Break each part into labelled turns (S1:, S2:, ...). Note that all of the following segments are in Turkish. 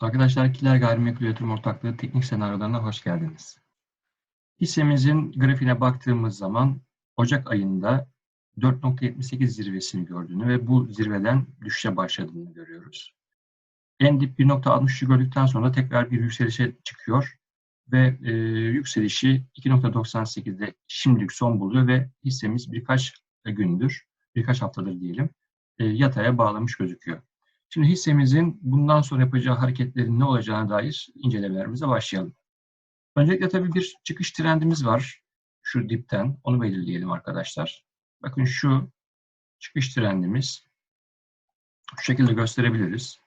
S1: Arkadaşlar Kiler Gayrimenkul Yatırım Ortaklığı teknik senaryolarına hoş geldiniz. Hissemizin grafiğine baktığımız zaman Ocak ayında 4.78 zirvesini gördüğünü ve bu zirveden düşüşe başladığını görüyoruz. En dip 1.63'ü gördükten sonra tekrar bir yükselişe çıkıyor ve e, yükselişi 2.98'de şimdilik son buluyor ve hissemiz birkaç gündür, birkaç haftadır diyelim, e, yataya bağlamış gözüküyor. Şimdi hissemizin bundan sonra yapacağı hareketlerin ne olacağına dair incelemelerimize başlayalım. Öncelikle tabii bir çıkış trendimiz var. Şu dipten. Onu belirleyelim arkadaşlar. Bakın şu çıkış trendimiz. Şu şekilde gösterebiliriz.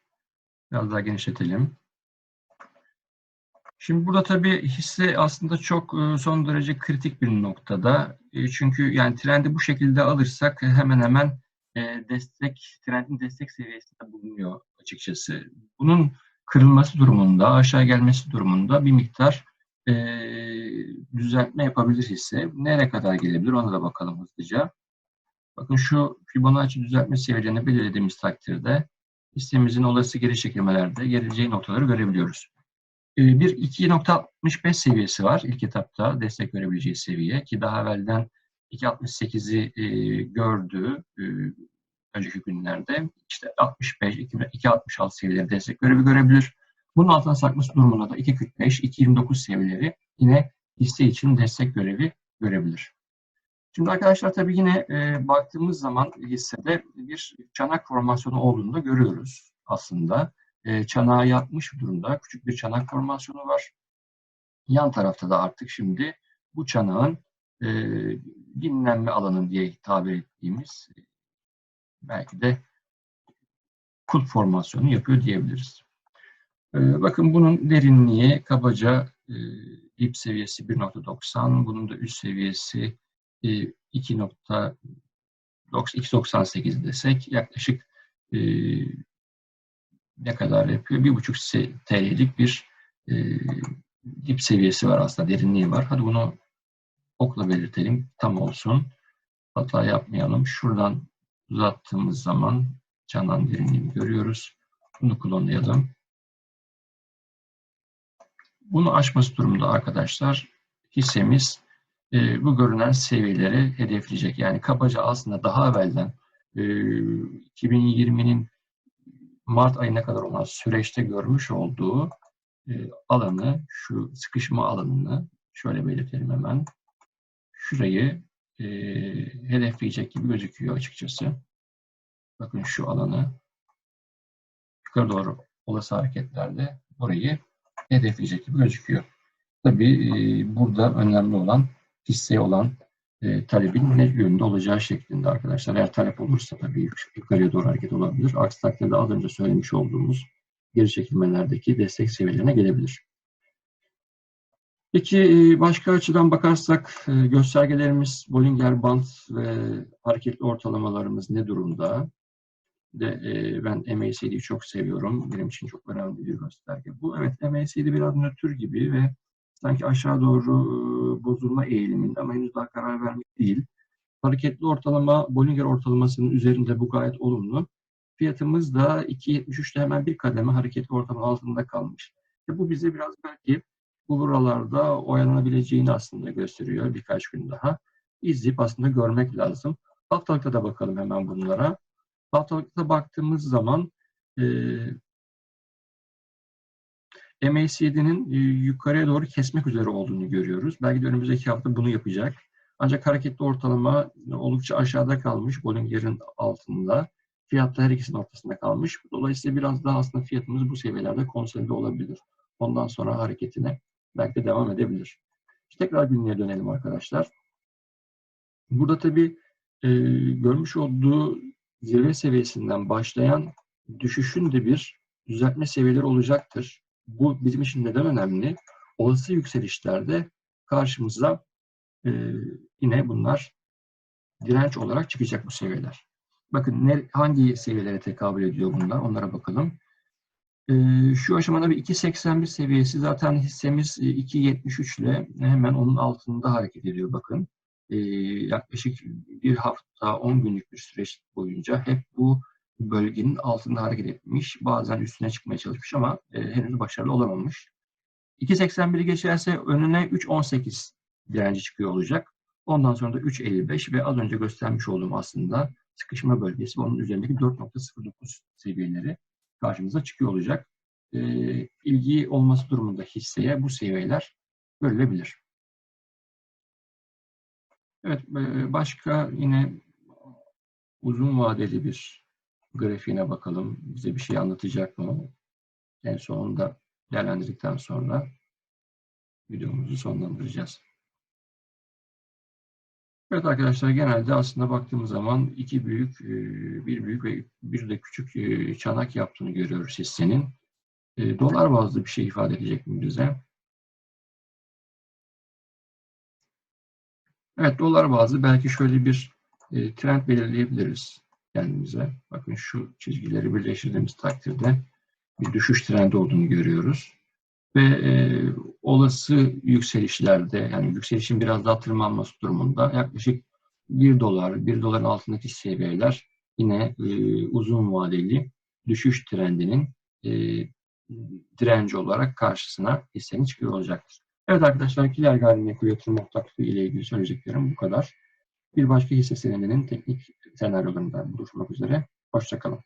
S1: Biraz daha genişletelim. Şimdi burada tabii hisse aslında çok e, son derece kritik bir noktada. E, çünkü yani trendi bu şekilde alırsak hemen hemen destek, trendin destek seviyesinde bulunuyor açıkçası. Bunun kırılması durumunda, aşağı gelmesi durumunda bir miktar e, düzeltme yapabilir hisse. Nereye kadar gelebilir ona da bakalım hızlıca. Bakın şu Fibonacci düzeltme seviyelerini belirlediğimiz takdirde hissemizin olası geri çekilmelerde geleceği noktaları görebiliyoruz. E, bir 2.65 seviyesi var ilk etapta destek görebileceği seviye ki daha evvelden 2.68'i e, gördü e, önceki günlerde. İşte 65, 2.66 seviyeleri destek görevi görebilir. Bunun altına sarkması durumunda da 2.45, 2.29 seviyeleri yine hisse için destek görevi görebilir. Şimdi arkadaşlar tabii yine e, baktığımız zaman hissede bir çanak formasyonu olduğunu da görüyoruz aslında. E, çanağı yapmış durumda. Küçük bir çanak formasyonu var. Yan tarafta da artık şimdi bu çanağın e, dinlenme alanı diye tabir ettiğimiz belki de kulp formasyonu yapıyor diyebiliriz. E, bakın bunun derinliği kabaca e, dip seviyesi 1.90, bunun da üst seviyesi e, 2.98 desek yaklaşık e, ne kadar yapıyor? 1.5 TL'lik bir e, dip seviyesi var aslında, derinliği var. Hadi bunu okla belirtelim, tam olsun. Hata yapmayalım. Şuradan uzattığımız zaman canan derinliğini görüyoruz. Bunu klonlayalım. Bunu aşması durumda arkadaşlar hissemiz e, bu görünen seviyeleri hedefleyecek. Yani kabaca aslında daha evvelden e, 2020'nin Mart ayına kadar olan süreçte görmüş olduğu e, alanı, şu sıkışma alanını şöyle belirtelim hemen. Şurayı e, hedefleyecek gibi gözüküyor açıkçası. Bakın şu alanı yukarı doğru olası hareketlerle burayı hedefleyecek gibi gözüküyor. Tabii e, burada önemli olan hisseye olan e, talebin ne yönde olacağı şeklinde arkadaşlar. Eğer talep olursa tabii yukarıya doğru hareket olabilir. Aksi takdirde az önce söylemiş olduğumuz geri çekilmelerdeki destek seviyelerine gelebilir. Peki e, başka açıdan bakarsak e, göstergelerimiz Bollinger Band ve hareketli ortalamalarımız ne durumda? De, e, ben MACD'yi çok seviyorum. Benim için çok önemli bir gösterge. Bu evet MACD biraz nötr gibi ve sanki aşağı doğru bozulma eğiliminde ama henüz daha karar vermiş değil. Hareketli ortalama Bollinger ortalamasının üzerinde bu gayet olumlu. Fiyatımız da 2.73'te hemen bir kademe hareketli ortalama altında kalmış. E bu bize biraz belki bu buralarda oyalanabileceğini aslında gösteriyor birkaç gün daha. İzleyip aslında görmek lazım. Haftalıkta da bakalım hemen bunlara. Haftalıkta baktığımız zaman e, MACD'nin e, yukarıya doğru kesmek üzere olduğunu görüyoruz. Belki de önümüzdeki hafta bunu yapacak. Ancak hareketli ortalama oldukça aşağıda kalmış. Bollinger'in altında. Fiyatlar her ikisinin ortasında kalmış. Dolayısıyla biraz daha aslında fiyatımız bu seviyelerde konsolide olabilir. Ondan sonra hareketine belki de devam edebilir. İşte tekrar günlüğe dönelim arkadaşlar. Burada tabii e, görmüş olduğu zirve seviyesinden başlayan düşüşün de bir düzeltme seviyeleri olacaktır. Bu bizim için neden önemli? Olası yükselişlerde karşımıza e, yine bunlar direnç olarak çıkacak bu seviyeler. Bakın ne, hangi seviyelere tekabül ediyor bunlar? Onlara bakalım. E, şu aşamada bir 2.81 seviyesi zaten hissemiz 2.73 ile hemen onun altında hareket ediyor bakın. E, yaklaşık bir hafta 10 günlük bir süreç boyunca hep bu bölgenin altında hareket etmiş. Bazen üstüne çıkmaya çalışmış ama e, henüz başarılı olamamış. 2.81'i geçerse önüne 3.18 direnci çıkıyor olacak. Ondan sonra da 3.55 ve az önce göstermiş olduğum aslında sıkışma bölgesi onun üzerindeki 4.09 seviyeleri karşımıza çıkıyor olacak. E, ilgi olması durumunda hisseye bu seviyeler görülebilir. Evet, e, başka yine uzun vadeli bir grafiğine bakalım. Bize bir şey anlatacak mı? En sonunda değerlendirdikten sonra videomuzu sonlandıracağız. Evet arkadaşlar genelde aslında baktığımız zaman iki büyük, e, bir büyük ve bir de küçük e, çanak yaptığını görüyoruz hissenin. E, dolar bazlı bir şey ifade edecek mi bize? Evet dolar bazlı belki şöyle bir trend belirleyebiliriz kendimize. Bakın şu çizgileri birleştirdiğimiz takdirde bir düşüş trendi olduğunu görüyoruz. Ve e, olası yükselişlerde yani yükselişin biraz daha tırmanması durumunda yaklaşık 1 dolar, 1 doların altındaki seviyeler yine e, uzun vadeli düşüş trendinin e, direnci olarak karşısına hissenin çıkıyor olacaktır. Evet arkadaşlar Kiler Gayrimenkul Yatırım Ortaklığı ile ilgili söyleyeceklerim bu kadar. Bir başka hisse senedinin teknik senaryolarında buluşmak üzere. Hoşçakalın.